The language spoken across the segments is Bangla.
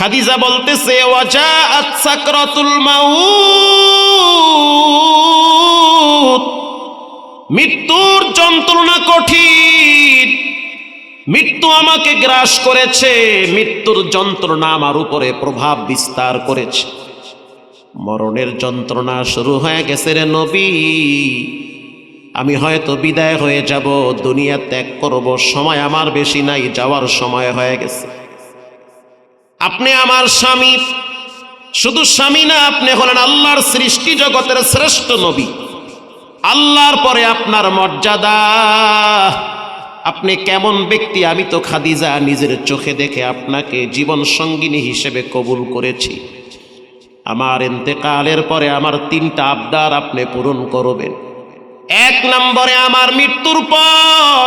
খাদিজা বলতেছে ওয়াজা সাকরাতুল মাউত। মৃত্যুর যন্ত্রণা কঠিন। মৃত্যু আমাকে গ্রাস করেছে, মৃত্যুর যন্ত্রণা আমার উপরে প্রভাব বিস্তার করেছে। মরণের যন্ত্রণা শুরু হয়ে গেছে রে নবী। আমি হয়তো বিদায় হয়ে যাব, দুনিয়া ত্যাগ করব, সময় আমার বেশি নাই, যাওয়ার সময় হয়ে গেছে। আপনি আমার স্বামী। শুধু স্বামী না, আপনি হলেন আল্লাহর সৃষ্টি জগতের শ্রেষ্ঠ নবী। আল্লাহর পরে আপনার মর্যাদা। আপনি কেমন ব্যক্তি, আমি তো খাদিজা, নিজের চোখে দেখে আপনাকে জীবন সঙ্গিনী হিসেবে কবুল করেছি। আমার এতেকালের পরে আমার তিনটা আবদার আপনি পূরণ করবেন। এক নম্বরে আমার মৃত্যুর পর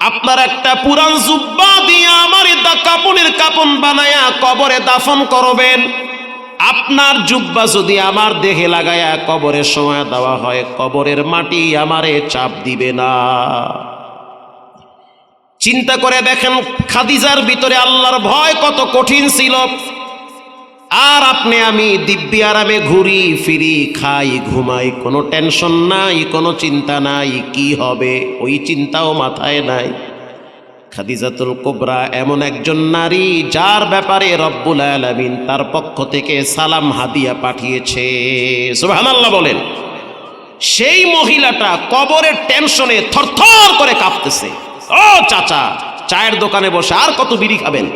আপনার একটা পুরান জুব্বা দিয়ে আমার কাপনের কাপন বানায়া কবরে দাফন করবেন। আপনার জুব্বা যদি আমার দেহে লাগায়া কবরের সময় দেওয়া হয়, কবরের মাটি আমারে চাপ দিবে না। চিন্তা করে দেখেন, খাদিজার ভিতরে আল্লাহর ভয় কত কঠিন ছিল। আর আপনি, আমি দিব্যি আরামে ঘুরি ফিরি, খাই, ঘুমাই, কোনো টেনশন নাই, কোনো চিন্তা নাই, কি হবে? ওই চিন্তাও মাথায় নাই। খাদিজাতুল কোবরা এমন একজন নারী যার ব্যাপারে রব্বুল আলামিন তার পক্ষ থেকে সালাম হাদিয়া পাঠিয়েছে। সুবহানাল্লাহ বলেন, সেই মহিলাটা কবরের টেনশনে থরথর করে কাঁপতেছে। ও চাচা, চায়ের দোকানে বসে আর কত বিড়ি খাবেন?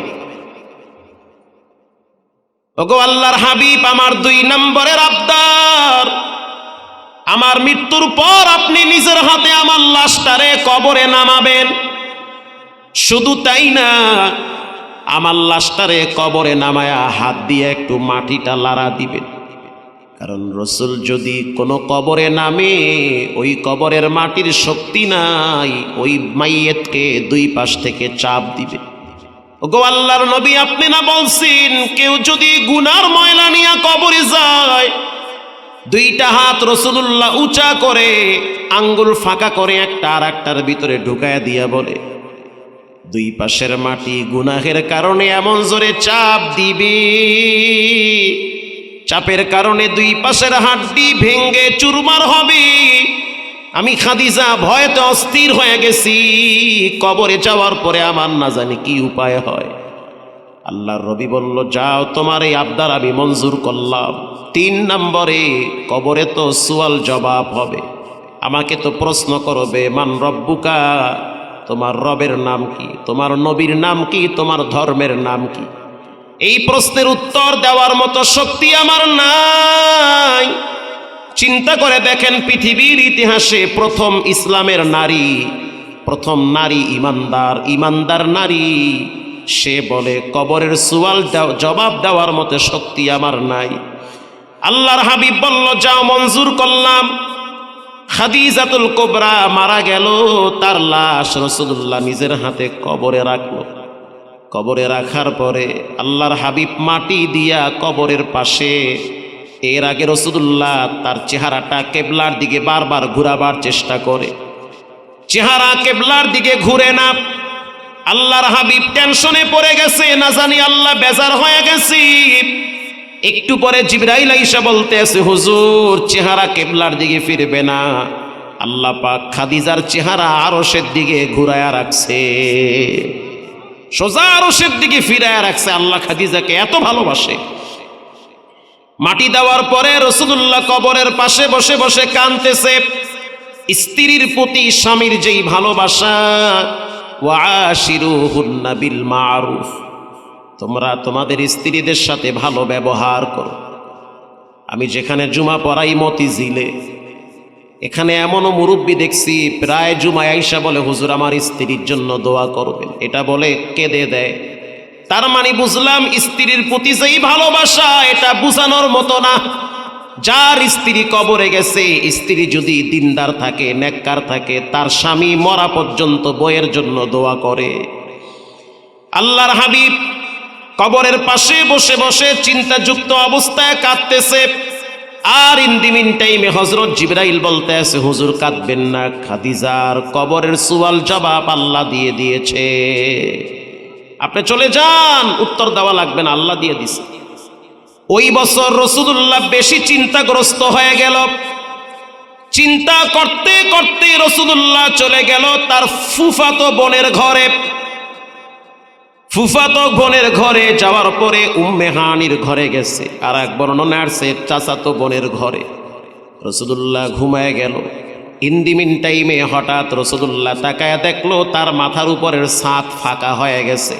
ওগো আল্লাহর হাবিব, আমার দুই নম্বরের আবদার। আমার মৃত্যুর পর আপনি নিজের হাতে আমার লাশটারে কবরে নামাবেন। শুধু তাই না, আমার লাশটারে কবরে নামায়া হাত দিয়ে একটু মাটিটা লাড়া দিবেন কারণ রসুল যদি কোনো কবরে নামে, ওই কবরের মাটির শক্তি নাই, ওই মাইয়েতকে দুই পাশ থেকে চাপ দিবে। গো আল্লাহর নবী, আপনি না বলছেন, কেউ যদি গুনার ময়লা নিয়ে কবরে যায়, দুইটা হাত রসুল্লাহ উঁচা করে আঙ্গুল ফাঁকা করে একটা আর একটার ভিতরে ঢুকায় দিয়া বলে। দুই পাশের মাটি গুনাহের কারণে এমন জোরে চাপ দিবে। চাপের কারণে দুই পাশের হাড্ডি ভেঙ্গে চুরমার হবে। আমি খাদিজা, ভয়তে অস্থির হয়ে গেছি। কবরে যাওয়ার পরে আমার না জানি কি উপায় হয়। আল্লাহর রবি বলল, যাও, তোমার এই আবদার আমি মঞ্জুর করলাম। তিন নম্বরে কবরে তো সুয়াল জবাব হবে। আমাকে তো প্রশ্ন করবে, মান রব্বুকা? তোমার রবের নাম কি? তোমার নবীর নাম কি? তোমার ধর্মের নাম কি? এই প্রশ্নের উত্তর দেওয়ার মতো শক্তি আমার নাই। চিন্তা করে দেখেন পৃথিবীর ইতিহাসে প্রথম ইসলামের নারী, প্রথম নারী ইমানদার ইমানদার নারী। সে বলে, কবরের সুয়াল জবাব দেওয়ার মতো শক্তি আমার নাই। আল্লাহর হাবিব বলল, যাও মঞ্জুর করলাম। খাদিজাতুল কোবরা মারা গেল, তার লাশ রসুল্লাহ নিজের হাতে কবরে রাখল। কবরে রাখার পরে আল্লাহর হাবিব মাটি দিয়া কবরের পাশে এর আগে রসুল্লাহ তার চেহারাটা কেবলার দিকে বারবার ঘুরাবার চেষ্টা করে। চেহারা কেবলার দিকে ঘুরে না। আল্লাহর হাবিব টেনশনে পড়ে গেছে, না জানি আল্লাহ বেজার হয়ে গেছি। একটু পরে জিব্রাইল আইসা বলতে আছে, হুজুর, চেহারা কেবলার দিকে ফিরবে না। আল্লাহ পাক খাদিজার চেহারা আরশের দিকে ঘুরায়া রাখছে। সোজা আরশের দিকে ফিরায়া রাখছে। আল্লাহ খাদিজাকে এত ভালোবাসে। মাটি দেওয়ার পরে রসুল্লাহ কবরের পাশে বসে বসে কানতেছে স্ত্রীর প্রতি স্বামীর যেই ভালোবাসা, ওয়া ওয়াশিরুহুন্না বিল মারুফ। তোমরা তোমাদের স্ত্রীদের সাথে ভালো ব্যবহার করো। আমি যেখানে জুমা পড়াই মতি জিলে এখানে এমনও মুরব্বী দেখছি, প্রায় জুমায় আইসা বলে, হুজুর, আমার স্ত্রীর জন্য দোয়া করবেন। এটা বলে কেঁদে দেয়। তার মানে বুঝলাম, স্ত্রীর প্রতি যেই ভালোবাসা, এটা বুঝানোর মতো না। যার স্ত্রী কবরে গেছে, স্ত্রী যদি দিনদার থাকে, নেককার থাকে, তার স্বামী মরা পর্যন্ত বইয়ের জন্য দোয়া করে। আল্লাহর হাবিব কবরের পাশে বসে বসে চিন্তাযুক্ত অবস্থায় কাঁদতেছে। আর ইন দি মিন টাইমে হজরত জিব্রাইল বলতে আছে, হুজুর, কাঁদবেন না। খাদিজার কবরের সুয়াল জবাব আল্লাহ দিয়ে দিয়েছে। আপনি চলে যান। উত্তর দেওয়া লাগবে না, আল্লাহ দিয়ে দিছে। ওই বছর রসুদুল্লাহ বেশি চিন্তাগ্রস্ত হয়ে গেল। চিন্তা করতে করতে রসুদুল্লাহ চলে গেল তার ফুফাতো বোনের ঘরে। ফুফাতো বোনের ঘরে যাওয়ার পরে উম্মে হানির ঘরে গেছে। আর এক বর্ণনা আসছে চাচাতো বোনের ঘরে। রসুদুল্লাহ ঘুমায় গেল। ইন্দিমিন টাইমে হঠাৎ রসদুল্লাহ তাকায় দেখল, তার মাথার উপরের ছাদ ফাঁকা হয়ে গেছে।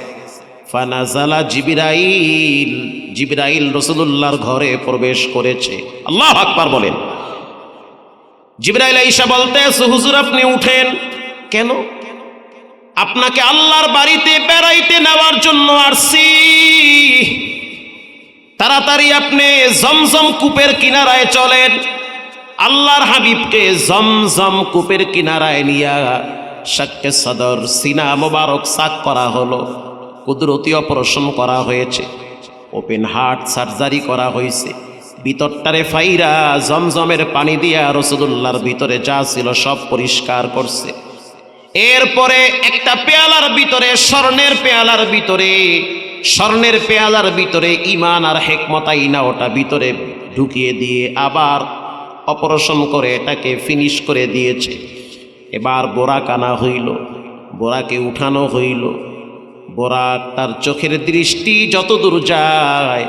ফানাজালা জিবিরাইল জিবিরাইল রসুদুল্লাহর ঘরে প্রবেশ করেছে। আল্লাহ আকবার বলেন। জিবরাইল ঈশা বলতে হুজুর, আপনি উঠেন। কেন? আপনাকে আল্লাহর বাড়িতে বেড়াইতে নেওয়ার জন্য আসছি। তাড়াতাড়ি আপনি জমজম কূপের কিনারায় চলেন। আল্লাহর হাবিবকে জমজম কূপের কিনারায় নিয়া শাক্কে সদর সিনা মোবারক সাক করা হলো। কুদরতি অপারেশন করা হয়েছে। ওপেন হার্ট সার্জারি করা হয়েছে। ভিতরটারে ফাইরা জমজমের পানি দিয়া রসদুল্লাহর ভিতরে যা ছিল সব পরিষ্কার করছে। এরপরে একটা পেয়ালার ভিতরে, স্বর্ণের পেয়ালার ভিতরে, স্বর্ণের পেয়ালার ভিতরে ইমান আর হেকমতাইনা ওটা ভিতরে ঢুকিয়ে দিয়ে আবার অপারেশন করে এটাকে ফিনিশ করে দিয়েছে। এবার বোরাক আনা হইল, বোরাকে উঠানো হইল। বোরাক তার চোখের দৃষ্টি যত দূর যায়,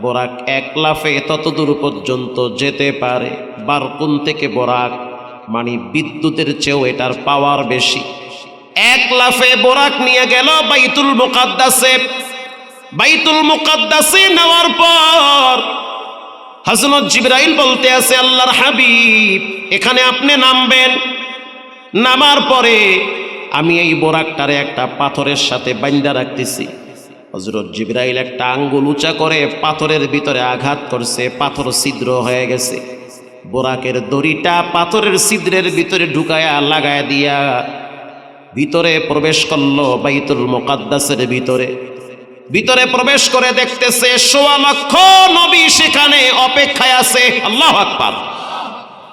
বোরাক এক লাফে তত দূর পর্যন্ত যেতে পারে। বারকুন থেকে বোরাক মানে বিদ্যুতের চেয়েও এটার পাওয়ার বেশি। এক লাফে বোরাক নিয়ে গেল বাইতুল মুকাদ্দাসে। বাইতুল মুকাদ্দাসে নেওয়ার পর হজরত জিবরাইল বলতে আছে, আল্লাহর হাবিব, এখানে আপনি নামবেন। নামার পরে আমি এই বোরাকটারে একটা পাথরের সাথে বাইন্দা রাখতেছি। হজরত জিবরাইল একটা আঙ্গুল উঁচা করে পাথরের ভিতরে আঘাত করছে, পাথর ছিদ্র হয়ে গেছে। বোরাকের দড়িটা পাথরের ছিদ্রের ভিতরে ঢুকায়া লাগায় দিয়া ভিতরে প্রবেশ করল বাইতুল মোকাদ্দাসের ভিতরে। ভিতরে প্রবেশ করে দেখতেছে সোয়া লক্ষ নবী সেখানে অপেক্ষায় আছে। আল্লাহ আকবার।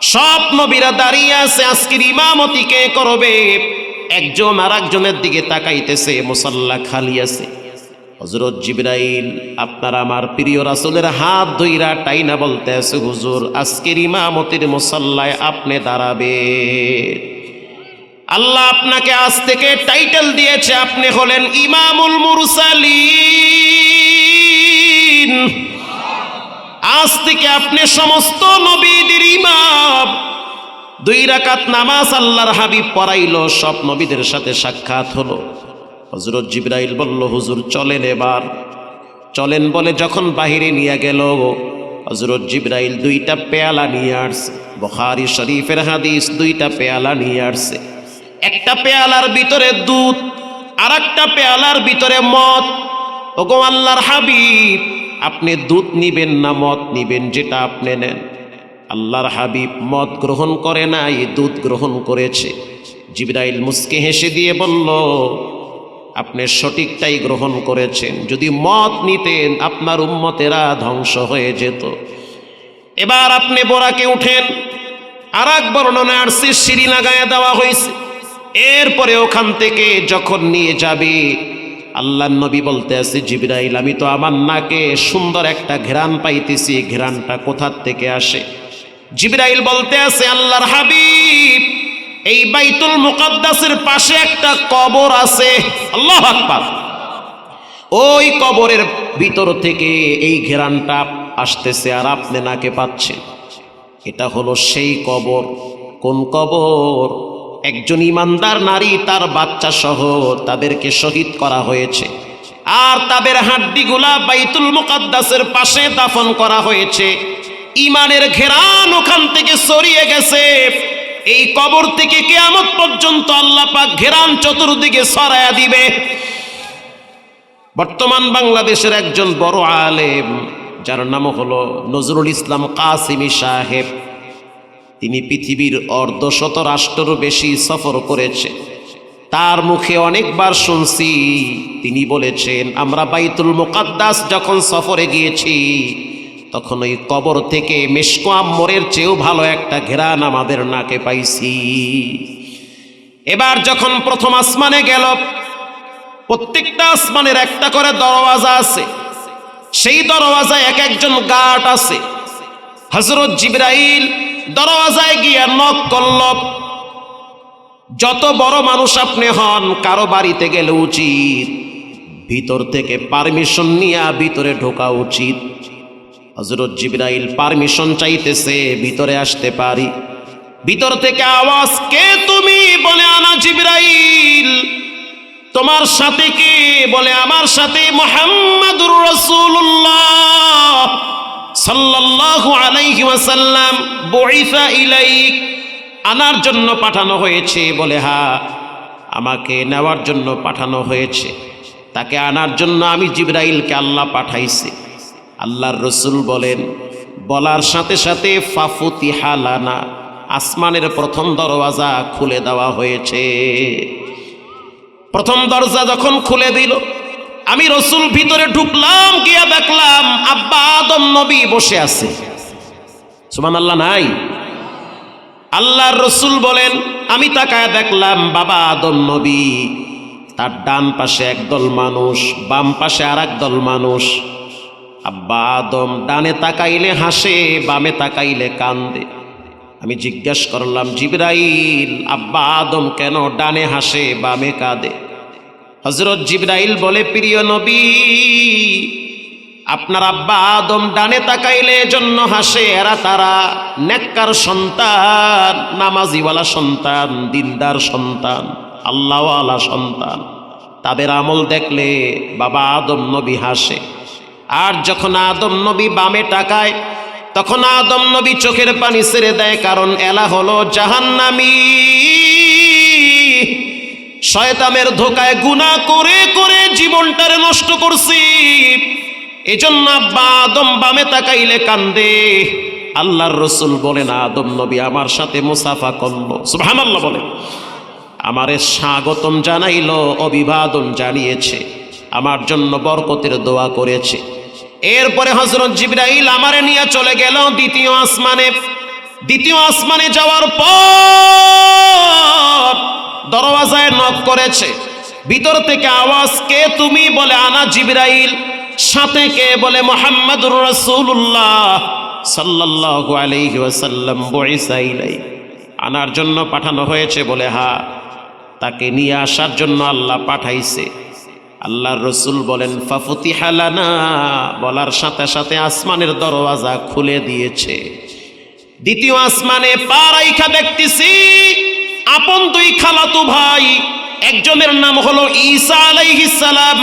সব নবীরা দাঁড়িয়ে আছে, আজকের ইমামতি কে করবে? একজন আর একজনের দিকে তাকাইতেছে, মুসাল্লা খালি আছে। হজরত জিবরাইল, আপনার আমার প্রিয় রাসুলের হাত ধইরা টাইনা বলতে আছে হুজুর, আজকের ইমামতির মুসাল্লায় আপনি দাঁড়াবে আল্লাহ আপনাকে আজ থেকে টাইটেল দিয়েছে, আপনি হলেন ইমামুল মুরসালিন। আজ থেকে আপনি সমস্ত নবীদের ইমাম। দুই রাকাত নামাজ আল্লাহর হাবিব পড়াইলো, সব নবীদের সাথে সাক্ষাৎ হলো। হজরত জিব্রাইল বলল, হুজুর, চলেন এবার। চলেন বলে যখন বাহিরে নিয়ে গেল হজরত জিব্রাইল দুইটা পেয়ালা নিয়ে আসছে। বখারি শরীফের হাদিস, দুইটা পেয়ালা নিয়ে আসছে। একটা পেয়ালার ভিতরে দুধ আর একটা পেয়ালার ভিতরে মদ। ওগো আল্লাহর হাবিব, আপনি দুধ নিবেন না, মদ নিবেন, যেটা আপনি নেন। আল্লাহর হাবিব মদ গ্রহণ করে নাই, দুধ গ্রহণ করেছে। জিবরাইল মুসকে হেসে দিয়ে বলল আপনি সঠিকটাই গ্রহণ করেছেন। যদি মত নিতেন, আপনার উম্মতেরা ধ্বংস হয়ে যেত। এবার আপনি বোরাকে উঠেন আর এক বর্ণনা আসছে, সিঁড়ি দেওয়া হয়েছে। এরপরে ওখান থেকে যখন নিয়ে যাবে আল্লাহ নবী বলতে আছে, জিবরাইল, আমি তো আমার নাকে সুন্দর একটা ঘেরান পাইতেছি ঘেরানটা কোথার থেকে আসে? জিবরাইল বলতে আছে, আল্লাহর হাবিব এই বাইতুল মুকাদ্দাসের পাশে একটা কবর আছে। আল্লাহ আকবার। ওই কবরের ভিতর থেকে এই ঘেরানটা আসতেছে আর আপনি নাকে পাচ্ছেন। এটা হলো সেই কবর। কোন কবর? একজন ইমানদার নারী, তার বাচ্চা সহ তাদেরকে শহীদ করা হয়েছে। আর তাদের হাড্ডিগুলা বাইতুল মুকাদ্দাসের পাশে দাফন করা হয়েছে। ইমানের ঘেরান ওখান থেকে সরিয়ে গেছে। এই কবর থেকে কেয়ামত পর্যন্ত আল্লাহ পাক ঘেরান চতুর্দিকে সরায়া দিবে। বর্তমান বাংলাদেশের একজন বড় আলেম, যার নাম হলো নজরুল ইসলাম কাসিমি সাহেব। তিনি পৃথিবীর অর্ধশত রাষ্ট্রেরও বেশি সফর করেছে। তার মুখে অনেকবার শুনছি, তিনি বলেছেন, আমরা বাইতুল মুকাদ্দাস যখন সফরে গিয়েছি তখন ওই কবর থেকে মেশকো আম্মরের চেয়েও ভালো একটা ঘেরান আমাদের নাকে পাইছি। এবার যখন প্রথম আসমানে গেল, প্রত্যেকটা আসমানের একটা করে দরওয়াজা আছে। সেই দরওয়াজায় এক একজন গার্ড আছে। হজরত জিব্রাইল দরওয়াজায় গিয়া নক করল, যত বড় মানুষ আপনি হন, কারও বাড়িতে গেলে উচিত। ভিতর থেকে পারমিশন নিয়ে ভিতরে ঢোকা উচিত। হজরত জিব্রাইল পারমিশন চাইতেছে, ভিতরে আসতে পারি। ভিতর থেকে আওয়াজ, কে তুমি? বলে, আনা জিব্রাইল। তোমার সাথে কে? বলে, আমার সাথে মোহাম্মদুর রসুল্লাহ সাল্লাল্লাহু আলাইহি ওয়াসাল্লাম বইফা ইলাইক। আনার জন্য পাঠানো হয়েছে। বলে, হা, আমাকে নেওয়ার জন্য পাঠানো হয়েছে। তাকে আনার জন্য আমি জিব্রাইলকে আল্লাহ পাঠাইছি। আল্লাহর রসুল বলেন, বলার সাথে সাথে ফাফুতি হালানা আসমানের প্রথম দরওয়াজা খুলে দেওয়া হয়েছে। প্রথম দরজা যখন খুলে দিল, আমি রসুল ভিতরে ঢুকলাম, গিয়া দেখলাম আব্বা আদম নবী বসে আছে। সুমান আল্লাহ নাই। আল্লাহর রসুল বলেন, আমি তাকায় দেখলাম বাবা আদম নবী। তার ডান পাশে একদল মানুষ, বাম পাশে আর দল মানুষ। আব্বা আদম ডানে তাকাইলে হাসে, বামে তাকাইলে কান্দে। আমি জিজ্ঞাসা করলাম, জিব্রাইল, আব্বা আদম কেন ডানে হাসে, বামে কাঁদে? হজরত জিব্রাইল বলে, প্রিয় নবী, আপনার আব্বা আদম ডানে তাকাইলে জন্য হাসে, এরা তারা নেককার সন্তান, নামাজিওয়ালা সন্তান, দিনদার সন্তান, আল্লাহওয়ালা সন্তান। তাদের আমল দেখলে বাবা আদম নবী হাসে। আর যখন আদম নবী বামে টাকায় তখন আদম নবী চোখের পানি ছেড়ে দেয়, কারণ এলা হলো জাহান্নামী। শয়তানের ধোকায় গুনাহ করে করে জীবনটারে নষ্ট করছি। এজন্য আব্বা আদম বামে তাকাইলে কান্দে। আল্লাহর রসুল বলেন, আদম নবী আমার সাথে মুসাফা করল। সুবহানাল্লাহ বলে আমারে স্বাগতম জানাইলো, অভিবাদন জানিয়েছে। আমার জন্য বরকতের দোয়া করেছে। এরপরে হজরত জিব্রাইল আমারে নিয়ে চলে গেল দ্বিতীয় আসমানে। দ্বিতীয় আসমানে যাওয়ার পর দরওয়াজায় নক করেছে। ভিতর থেকে আওয়াজ, কে তুমি? বলে, আনা জিব্রাইল, সাথে কে? বলে, মোহাম্মদুর রাসূলুল্লাহ সাল্লাল্লাহু আলাইহি ওয়াসাল্লাম আনার জন্য পাঠানো হয়েছে বলে হা তাকে নিয়ে আসার জন্য আল্লাহ পাঠাইছে। আল্লাহর রসুল বলেন ফাফুতি হালানা বলার সাথে সাথে আসমানের দরওয়াজা খুলে দিয়েছে। দ্বিতীয় আসমানে পা রাইখা দেখতেছি, আপন দুই খালাতু ভাই, একজনের নাম হলো ঈসা আলাইহিস সালাম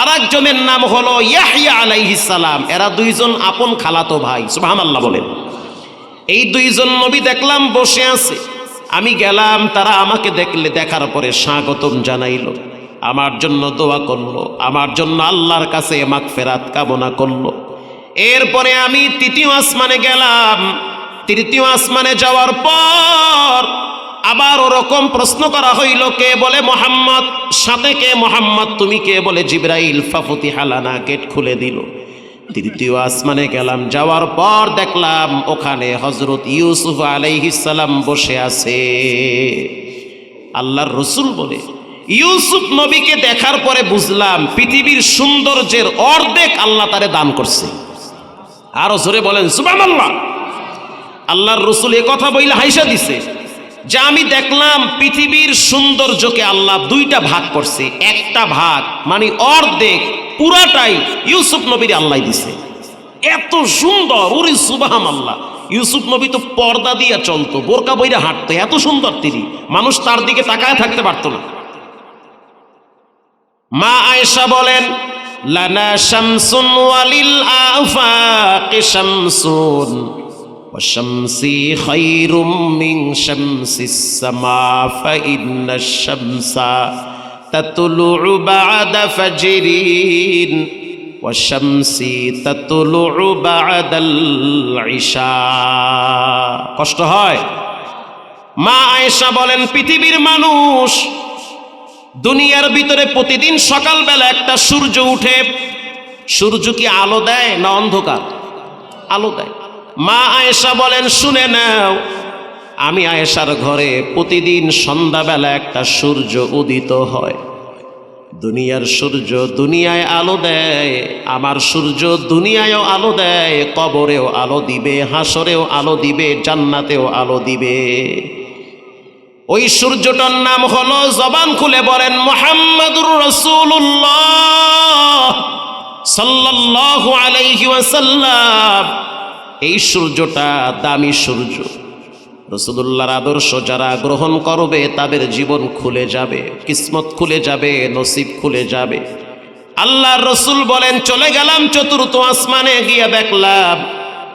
আর একজনের নাম হলো ইয়াহইয়া আলাইহিস সালাম। এরা দুইজন আপন খালাতো ভাই, সুবহানাল্লাহ বলেন। এই দুইজন নবী দেখলাম বসে আছে। আমি গেলাম, তারা আমাকে দেখলে দেখার পরে স্বাগতম জানাইলো। আমার জন্য দোয়া করল, আমার জন্য আল্লাহর কাছে মাগফেরাত কামনা করল। এরপরে আমি তৃতীয় আসমানে গেলাম। তৃতীয় আসমানে যাওয়ার পর আবার ওরকম প্রশ্ন করা হইল, কে বলে মোহাম্মদ? সাথে কে মোহাম্মদ? তুমি কে বলে? জিব্রাইল ফাফতি হালানা গেট খুলে দিল। তৃতীয় আসমানে গেলাম, যাওয়ার পর দেখলাম ওখানে হজরত ইউসুফ আলাইহিসাল্লাম বসে আছে। আল্লাহর রসুল বলে ইউসুফ নবীকে দেখার পরে বুঝলাম পৃথিবীর সৌন্দর্যের অর্ধেক আল্লাহ তারে দান করছে। আরও জোরে বলেন সুবান আল্লাহ আল্লাহর রসুল এ কথা বইলে হাইসা দিছে যে আমি দেখলাম পৃথিবীর সৌন্দর্যকে আল্লাহ দুইটা ভাগ করছে, একটা ভাগ মানে অর্ধেক, পুরাটাই ইউসুফ নবীর আল্লাহ দিছে। এত সুন্দর, ওরে সুবাহাম আল্লাহ ইউসুফ নবী তো পর্দা দিয়ে চলতো, বোরকা বইরা হাঁটতো, এত সুন্দর তিনি। মানুষ তার দিকে তাকায় থাকতে পারতো না। মা আয়েশা বলেন লানা শামসুন ওয়ালিল আফাকি শামসুন وشمسي خير من شمس السماء فإن الشمس تطلع بعد فجر والشمس تطلع بعد العشاء কষ্ট হয় মা আয়েশা বলেন পৃথিবীর মানুষ দুনিয়ার ভিতরে প্রতিদিন সকালবেলা একটা সূর্য উঠে, সূর্য কি আলো দেয় না অন্ধকার? আলো দেয়। মা আয়েশা বলেন, শুনে নাও, আমি আয়েশার ঘরে প্রতিদিন সন্ধ্যাবেলা একটা সূর্য উদিত হয়। দুনিয়ার সূর্য দুনিয়ায় আলো দেয়, আমার সূর্য দুনিয়ায়ও আলো দেয়, কবরেও আলো দিবে, হাসরেও আলো দিবে, জান্নাতেও আলো দিবে। ওই সূর্যটার নাম হলো জবান খুলে বলেন মোহাম্মদুর রসুল্লাহ সাল্লাল্লাহু আলাইহি ওয়াসাল্লাম। এই সূর্যটা দামি সূর্য। রসুল্লাহর আদর্শ যারা গ্রহণ করবে তাদের জীবন খুলে যাবে, কিসমত খুলে যাবে, নসিব খুলে যাবে। আল্লাহ রসুল বলেন, চলে গেলাম চতুর্থ আসমানে গিয়ে দেখলাম,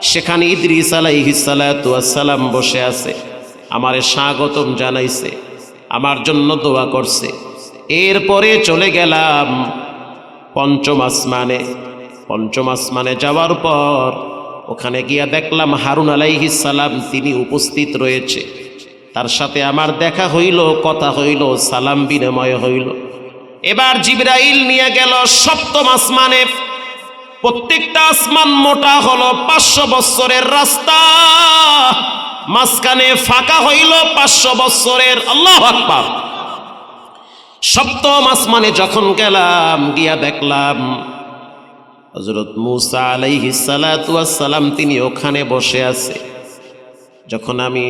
সেখানে ইদ্রিস আলাইহিসালাম বসে আছে। আমারে স্বাগতম জানাইছে, আমার জন্য দোয়া করছে। এরপরে চলে গেলাম পঞ্চম আসমানে। পঞ্চম আসমানে যাওয়ার পর ওখানে গিয়া দেখলাম হারুন সালাম তিনি উপস্থিত রয়েছে। তার সাথে আমার দেখা হইল, কথা হইল, সালাম বিনিময় হইল। এবার জিব্রাইল নিয়ে গেল সপ্তম আসমানে। প্রত্যেকটা আসমান মোটা হলো পাঁচশো বৎসরের রাস্তা। মাঝখানে ফাঁকা হইল পাঁচশো বৎসরের আল্লাহ আকবার। সপ্তম আসমানে যখন গেলাম, গিয়া দেখলাম হজরত মুসা আলাইহি সালাম তিনি ওখানে বসে আছে। যখন আমি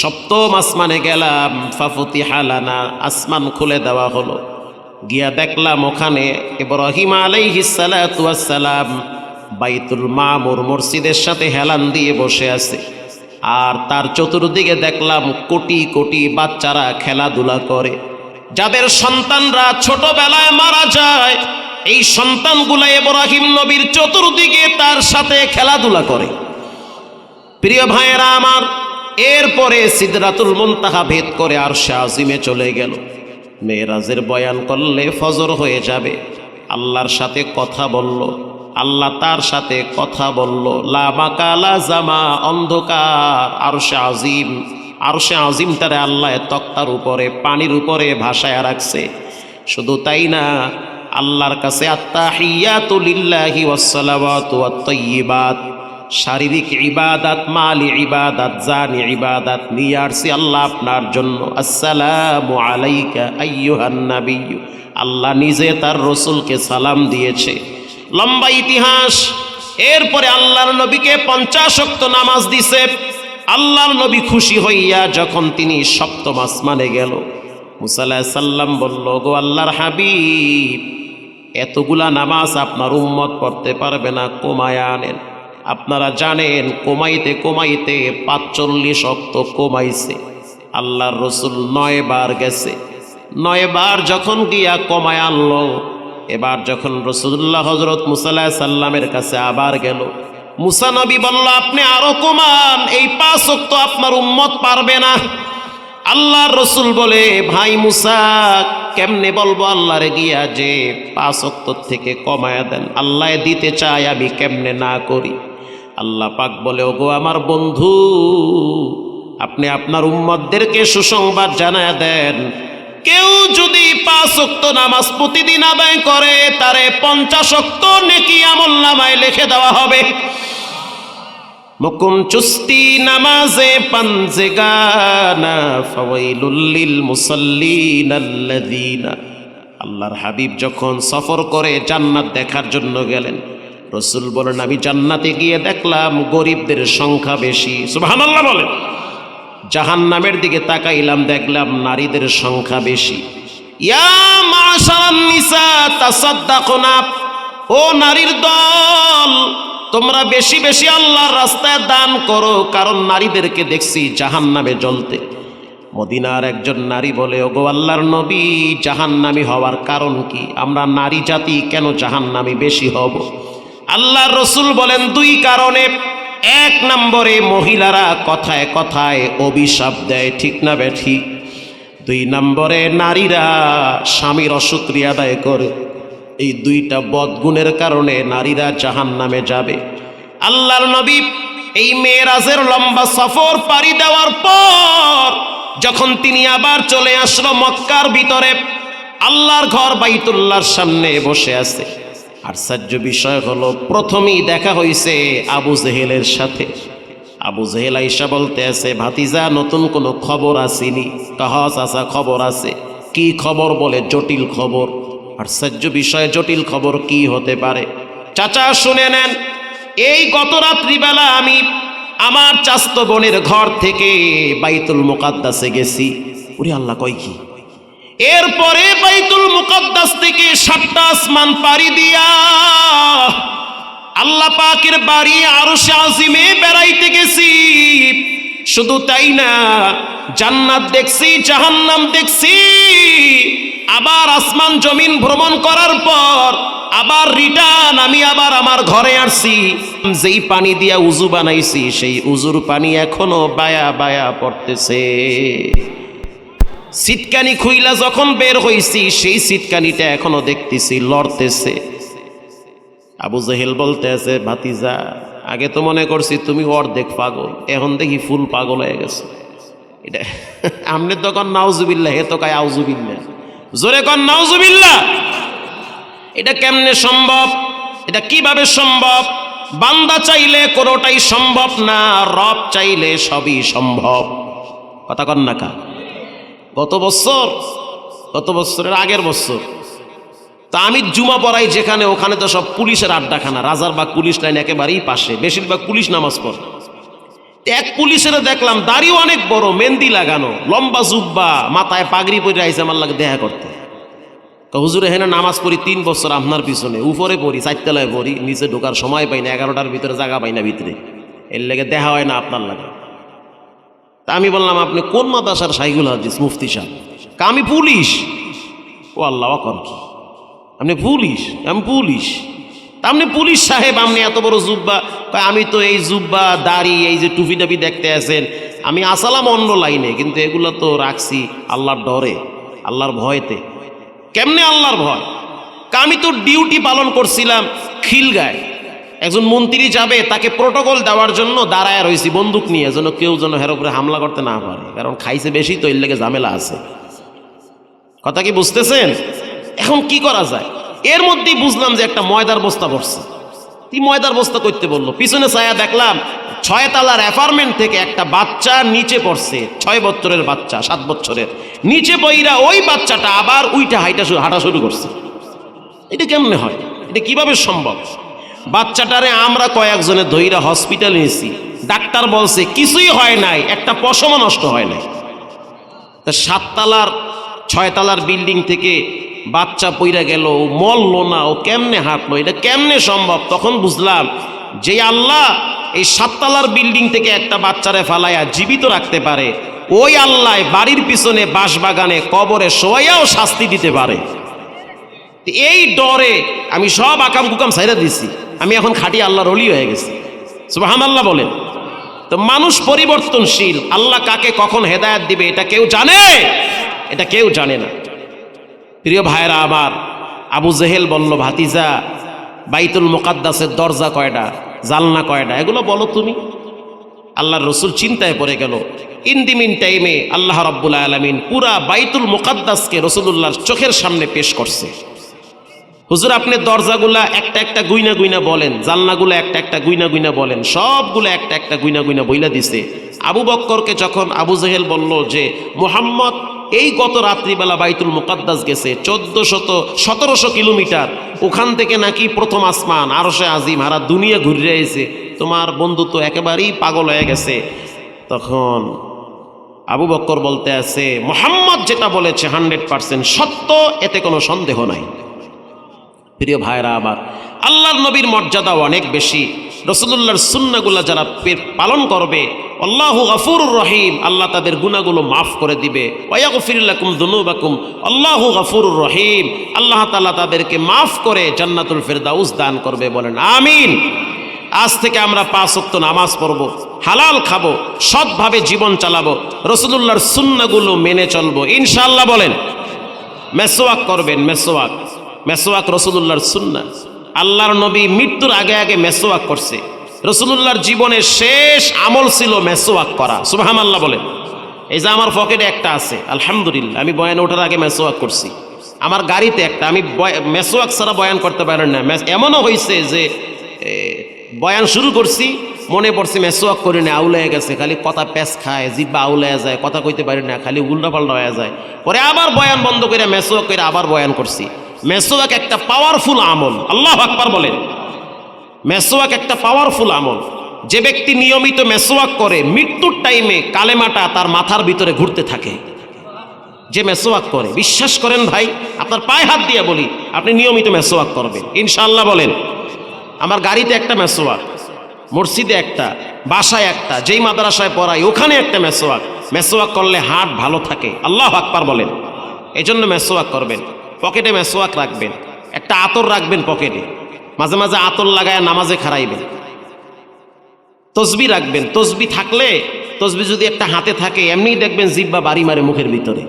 সপ্তম আসমানে গেলাম ফাফতি হালানা আসমান খুলে দেওয়া হলো। গিয়া দেখলাম ওখানে ইব্রাহিম আলাইহি সালাম বাইতুল মামুর মসজিদের সাথে হেলান দিয়ে বসে আছে। আর তার চতুর্দিকে দেখলাম কোটি কোটি বাচ্চারা খেলাধুলা করে। যাদের সন্তানরা ছোটবেলায় মারা যায়, এই সন্তানগুলা ইব্রাহিম নবীর চতুর্দিকে তার সাথে খেলাধুলা করে। প্রিয় ভাইয়েরা আমার, এরপরে সিদরাতুল মুনতাহা ভেদ করে আর সে আজিমে চলে গেল। মেয়েরাজের বয়ান করলে ফজর হয়ে যাবে। আল্লাহর সাথে কথা বলল। আল্লাহ তার সাথে কথা বলল লামাকালা জামা, অন্ধকার, আরশে আজিম। আরশে আজিম তারে আল্লাহ তক্তার উপরে, পানির উপরে ভাসায় রাখছে। শুধু তাই না, আল্লাহর কাছে আত্মাহিয়াতুলিল্লাহি ওয়াসসালাওয়াতু ওয়াত শারীরিক ইবাদাত, মালি ইবাদাত, জানি ইবাদাত নিয়ে আসছি আল্লাহ আপনার জন্য। আসসালামু আলাইকা আইয়ুহান নাবিয়্যু, আল্লাহ নিজে তার রসুলকে সালাম দিয়েছে। লম্বা ইতিহাস। এরপরে আল্লাহর নবীকে পঞ্চাশক্ত নামাজ দিছে। আল্লাহর নবী খুশি হইয়া যখন তিনি সপ্তম আসমানে গেল মুসাল্লাহ সাল্লাম বলল গো আল্লাহর হাবিব, এতগুলা নামাজ আপনার উম্মত পড়তে পারবে না, কমায় আনেন। আপনারা জানেন, কমাইতে কমাইতে পাঁচচল্লিশ অক্ত কমাইছে। আল্লাহর রসুল নয় বার গেছে। নয় বার যখন গিয়া কমায় আনলো এবার যখন রসুল্লাহ হজরত মুসাল্লাহ সাল্লামের কাছে আবার গেল মুসানবী বলল, আপনি আরও কমান, এই পাঁচ অক্ত আপনার উম্মত পারবে না। আল্লাহর রসুল বলে, ভাই মুসা, কেমনে বলব আল্লাহরে গিয়া যে পাঁচ অক্তর থেকে কমায়া দেন, আল্লাহ দিতে চাই আমি কেমনে না করি? আল্লাহ পাক বলে, ওগো আমার বন্ধু, আপনি আপনার উম্মতদেরকে সুসংবাদ জানায় দেন কেউ যদি পাঁচ অক্ত নামাজ প্রতিদিন আদায় করে, তারে পঞ্চাশ অক্ত নেকি আমল নামায় লিখে দেওয়া হবে। মুকুম চুস্তি নামাজে পাঞ্জে গানা ফাওয়াইলুল মুসাল্লিন আল্লাযীনা। আল্লাহর হাবিব যখন সফর করে জান্নাত দেখার জন্য গেলেন, রসুল বলেন, আমি জান্নাতে গিয়ে দেখলাম গরিবদের সংখ্যা বেশি। সুবহানাল্লাহ বলেন। জাহান নামের দিকে তাকাইলাম, দেখলাম নারীদের সংখ্যা বেশি। ও নারীর দল, তোমরা বেশি বেশি আল্লাহর রাস্তায় দান করো, কারণ নারীদেরকে দেখছি জাহান নামে জ্বলতে। মদিনার একজন নারী বলে, ওগো আল্লাহর নবী, জাহান্নামি হওয়ার কারণ কি? আমরা নারী জাতি, কেন জাহান্নামি বেশি হব? আল্লাহর রসুল বলেন, দুই কারণে। এক নম্বরে মহিলারা কথায় কথায় অভিশাপ দেয়, ঠিক না বে ঠিক দুই নম্বরে নারীরা স্বামীর অসুক্রিয়া আদায় করে। এই দুইটা বদগুণের কারণে নারীরা জাহান নামে যাবে। আল্লাহর নবী এই মেয়েরাজের লম্বা সফর পাড়ি দেওয়ার পর যখন তিনি আবার চলে আসলো মক্কার ভিতরে, আল্লাহর ঘর বাইতুল্লাহর সামনে বসে আছে। আশ্চর্য বিষয় হলো, প্রথমেই দেখা হয়েছে আবু জেহেলের সাথে। আবু জেহেল আইসা বলতে আছে, ভাতিজা, নতুন কোনো খবর আসেনি। কাহস আসা খবর আছে? কি খবর বলে? জটিল খবর। আশ্চর্য বিষয়ে জটিল খবর কি হতে পারে? চাচা, শুনে নেন। এই গত রাত্রিবেলা আমি আমার চাস্ত বোনের ঘর থেকে বাইতুল মোকাদ্দাসে গেছি। ওরে আল্লাহ, কয় কি? এরপরে বাইতুল মুকদ্দাস থেকে সাতটা আসমান পাড়ি দিয়া আল্লাহ পাকের বাড়ি আরও আজিমে বেড়াইতে গেছি। শুধু তাই না, জান্নাত দেখছি, জাহান্নাম দেখছি। আবার আসমান জমিন ভ্রমণ করার পর আবার রিটার্ন আমি আবার আমার ঘরে আসছি। যেই পানি দিয়া উজু বানাইছি, সেই উজুর পানি এখনও বায়া বায়া পড়তেছে। সিটকানি খুইলা যখন বের হইছি, সেই সিটকানিটা এখনও দেখতেছি, লড়তেছে। আবু জহেল বলতে আছে ভাতিজা, আগে তো মনে করছি তুমি অর্ধেক পাগল, এখন দেখি ফুল পাগল হয়ে গেছে। এটা আমনে কন নাউজুবিল্লা হে তো কায় আউজুবিল্লা জোরে কন নাউজুবিল্লা এটা কেমনে সম্ভব? এটা কীভাবে সম্ভব? বান্দা চাইলে কোনোটাই সম্ভব না, রব চাইলে সবই সম্ভব। কথা কন না কা। গত বছর, গত বছরের আগের বছর। তা আমি জুমা পড়াই যেখানে, ওখানে তো সব পুলিশের আড্ডাখানা রাজার বা পুলিশ লাইন একেবারেই পাশে, বেশিরভাগ পুলিশ নামাজ পড়ে। এক পুলিশের দেখলাম, দাড়িও অনেক বড়, মেহেন্দি লাগানো, লম্বা জুব্বা, মাথায় পাগড়ি পরে আইসে আমার লাগে দেখা করতে। হুজুরে হেনে নামাজ পড়ি তিন বছর আপনার পিছনে, উপরে পড়ি, চারতলায় পড়ি, নিচে ঢোকার সময় পাই না, এগারোটার ভিতরে জায়গা পাই না ভিতরে। এর লেগে দেখা হয় না আপনার লাগে। তা আমি বললাম, আপনি কোন মাদাসার সাইগুল হাদিস মুফতি সাহেব? কা, আমি পুলিশ। ও আল্লাহ কর কি? আপনি পুলিশ? আমি পুলিশ। তা আপনি পুলিশ সাহেব, আপনি এত বড় জুব্বা? আমি তো এই জুব্বা, দাড়ি, এই যে টুপি টাপি দেখতে আছেন, আমি আসালাম অন্য লাইনে, কিন্তু এগুলো তো রাখছি আল্লাহর ডরে, আল্লাহর ভয়তে। কেমনে আল্লাহর ভয়? আমি তো ডিউটি পালন করছিলাম খিলগায়। একজন মন্ত্রী যাবে, তাকে প্রোটোকল দেওয়ার জন্য দাঁড়ায় রয়েছি বন্দুক নিয়ে, যেন কেউ যেন হের উপরে হামলা করতে না পারে। কারণ খাইছে বেশি, তো এর লেগে ঝামেলা আছে। কথা কি বুঝতেছেন? এখন কি করা যায়? এর মধ্যেই বুঝলাম যে একটা ময়দার বস্তা পড়ছে। কি ময়দার বস্তা করতে বলল? পিছনে ছায়া দেখলাম, ছয় তালার অ্যাপার্টমেন্ট থেকে একটা বাচ্চা নিচে পড়ছে, ছয় বছরের বাচ্চা, সাত বছরের। নিচে বইরা ওই বাচ্চাটা আবার উইটা হাইটা হাঁটা শুরু করছে। এটা কেমনে হয়? এটা কীভাবে সম্ভব? বাচ্চাটারে আমরা কয়েকজনের ধৈরা হসপিটালে নিয়েছি ডাক্তার বলছে, কিছুই হয় নাই, একটা পশমও নষ্ট হয় নাই। তা সাততলার, ছয়তলার বিল্ডিং থেকে বাচ্চা পইরা গেল, ও মরলো না, ও কেমনে হাঁটলো, এটা কেমনে সম্ভব? তখন বুঝলাম যে আল্লাহ এই সাততলার বিল্ডিং থেকে একটা বাচ্চারে ফালাইয়া জীবিত রাখতে পারে। ওই আল্লাহ বাড়ির পিছনে বাঁশবাগানে কবরে শোয়াইয়াও শাস্তি দিতে পারে। এই ডরে আমি সব আকাম কুকাম সাইরা দিছি। আমি এখন খাটি আল্লাহর অলি হয়ে গেছি। সুবাহান আল্লাহ বলেন। তো মানুষ পরিবর্তনশীল, আল্লাহ কাকে কখন হেদায়াত দিবে এটা কেউ জানে? এটা কেউ জানে না। প্রিয় ভাইরা আমার, আবু জেহেল বলল, ভাতিজা, বাইতুল মোকাদ্দাসের দরজা কয়টা জালনা কয়টা এগুলো বলো তুমি। আল্লাহর রসুল চিন্তায় পড়ে গেল। ইন্দিমিন টাইমে আল্লাহ রব্বুল আলমিন পুরা বাইতুল মোকাদ্দাসকে রসুলুল্লাহর চোখের সামনে পেশ করছে। হুজুর, আপনি দরজাগুলা একটা একটা গুইনা গুইনা বলেন জালনাগুলো একটা একটা গুইনা গুইনা বলেন, সবগুলো একটা একটা গুইনা গুইনা বইলা দিছে। আবু বক্করকে যখন আবু জেহেল বলল যে, মোহাম্মদ, এই গত রাত্রিবেলা বাইতুল মুকাদ্দাস গেছে চোদ্দ শত সতেরোশো কিলোমিটার, ওখান থেকে নাকি প্রথম আসমান আরও সে আজিম হারা দুনিয়া ঘুরে এসে তোমার বন্ধু তো একেবারেই পাগল হয়ে গেছে। তখন আবু বক্কর বলতে আছে, মোহাম্মদ যেটা বলেছে হান্ড্রেড পার্সেন্ট সত্য, এতে কোনো সন্দেহ নাই। প্রিয় ভাইরা আবার আল্লাহর নবীর মর্যাদা অনেক বেশি। রসুল্লাহর সুন্নাগুলা যারা পালন করবে, আল্লাহ গফুর রহিম, আল্লাহ তাদের গুণাগুলো মাফ করে দিবে। ওয়াগফিরুল্লাকুম দুনুবাকুম, আল্লাহ গফুর রহিম, আল্লাহ তাআলা তাদেরকে মাফ করে জান্নাতুল ফেরদাউস দান করবে বলেন, আমিন। আজ থেকে আমরা পাঁচ ওয়াক্ত নামাজ পড়ব, হালাল খাব, সৎভাবে জীবন চালাবো রসুল্লাহর সুন্নাগুলো মেনে চলবো ইনশাল্লাহ বলেন। মেসোয়াক করবেন মেসোয়াক মেসোয়াক রসুল্লাহর সুন্না আল্লাহর নবী মৃত্যুর আগে আগে মেসোয়াক করছে। রসুল্লাহর জীবনের শেষ আমল ছিল মেসোয়াক করা। সুবাহাম আল্লাহ বলেন। এই যে আমার পকেটে একটা আছে, আলহামদুলিল্লাহ, আমি বয়ান ওঠার আগে মেসোয়াক করছি। আমার গাড়িতে একটা, আমি মেসোয়াক ছাড়া বয়ান করতে পারেন না। এমনও হয়েছে যে বয়ান শুরু করছি, মনে পড়ছে মেসোয়াক করি না আউলে গেছে, খালি কথা প্যাঁচ খায়, জিব্বা আউলে যায়, কথা কইতে পারি না, খালি উল্টা পাল্টা হয়ে যায়। পরে আবার বয়ান বন্ধ করে মেসোয়াক করে আবার বয়ান করছি। মেসোয়াক একটা পাওয়ারফুল আমল। আল্লাহ আকবার বলেন। মেসোয়াক একটা পাওয়ারফুল আমল। যে ব্যক্তি নিয়মিত মেসোয়াক করে, মৃত্যুর টাইমে কালেমাটা তার মাথার ভিতরে ঘুরতে থাকে। যে মেসোয়াক করে, বিশ্বাস করেন ভাই, আপনার পায়ে হাত দিয়ে বলি, আপনি নিয়মিত মেসোয়াক করবেন। ইনশাল্লাহ বলেন, আমার গাড়িতে একটা মেসোয়াক মসজিদে একটা, বাসায় একটা, যেই মাদ্রাসায় পড়াই, ওখানে একটা মেসোয়াক মেসোয়াক করলে হাট ভালো থাকে। আল্লাহ আকবার বলেন। এই জন্য মেসোয়াক করবেন। পকেটে মেসোয়াক রাখবেন, একটা আতর রাখবেন পকেটে, মাঝে মাঝে আতর লাগায় নামাজে খারাইবেন তসবি রাখবেন, তসবি থাকলে, তসবি যদি একটা হাতে থাকে এমনি দেখবেন জিব্বা বাড়ি মারে মুখের ভিতরে।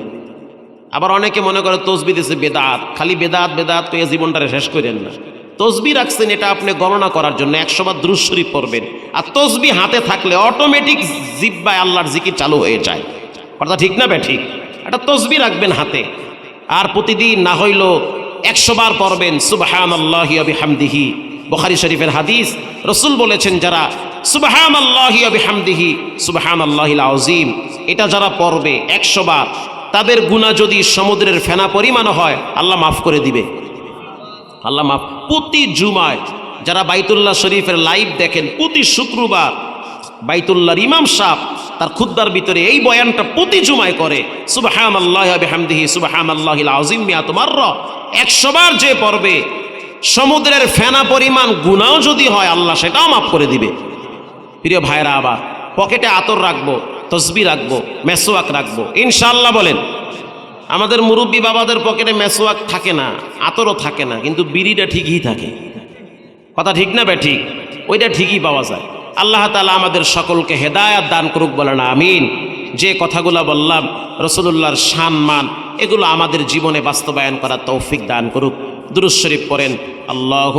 আবার অনেকে মনে করে তসবি দিছে বেদাত, খালি বেদাত বেদাত কইয়া জীবনটারে শেষ করেন না। তসবি রাখছেন, এটা আপনি গণনা করার জন্য, একশো বার দ্রুজ শরীফ পড়বেন। আর তসবি হাতে থাকলে অটোমেটিক জিব্বায় আল্লাহর জিকির চালু হয়ে যায়। কথা ঠিক না বে ঠিক? একটা তসবি রাখবেন হাতে। আর প্রতিদিন না হইল একশো বার পড়বেন সুবাহান আল্লাহি হামদিহি বখারি শরীফের হাদিস, রসুল বলেছেন যারা সুবাহান আল্লাহি হামদিহি সুবাহান আল্লাহিল আজিম এটা যারা পড়বে একশো বার, তাদের গুণা যদি সমুদ্রের ফেনা পরিমাণ হয়, আল্লাহ মাফ করে দিবে। আল্লাহ মাফ, প্রতি জুমায় যারা বাইতুল্লাহ শরীফের লাইভ দেখেন, প্রতি শুক্রবার বাইতুল্লাহর ইমাম সাহ তার খুদ্বার ভিতরে এই বয়ানটা প্রতি জুমায় করে সুবাহাম আল্লাহ হামদিহি সুবাহাম আল্লাহ আজিম মিয়া তোমার একশো বার যে পর্বে সমুদ্রের ফেনা পরিমাণ গুণাও যদি হয়, আল্লাহ সেটাও মাফ করে দিবে। প্রিয় ভাইরা আবার পকেটে আতর রাখব, তসবি রাখব মেসোয়াক রাখব ইনশাল্লাহ বলেন, আমাদের মুরব্বী বাবাদের পকেটে মেসোয়াক থাকে না, আতরও থাকে না, কিন্তু বিড়িটা ঠিকই থাকে। কথা ঠিক না বে ঠিক? ওইটা ঠিকই পাওয়া যায়। আল্লাহ তালা আমাদের সকলকে হেদায়াত দান করুক বলে না আমিন। যে কথাগুলো বললাম রসুল্লাহর সম্মান এগুলো আমাদের জীবনে বাস্তবায়ন করার তৌফিক দান করুক। দুরুশরীফ করেন আল্লাহ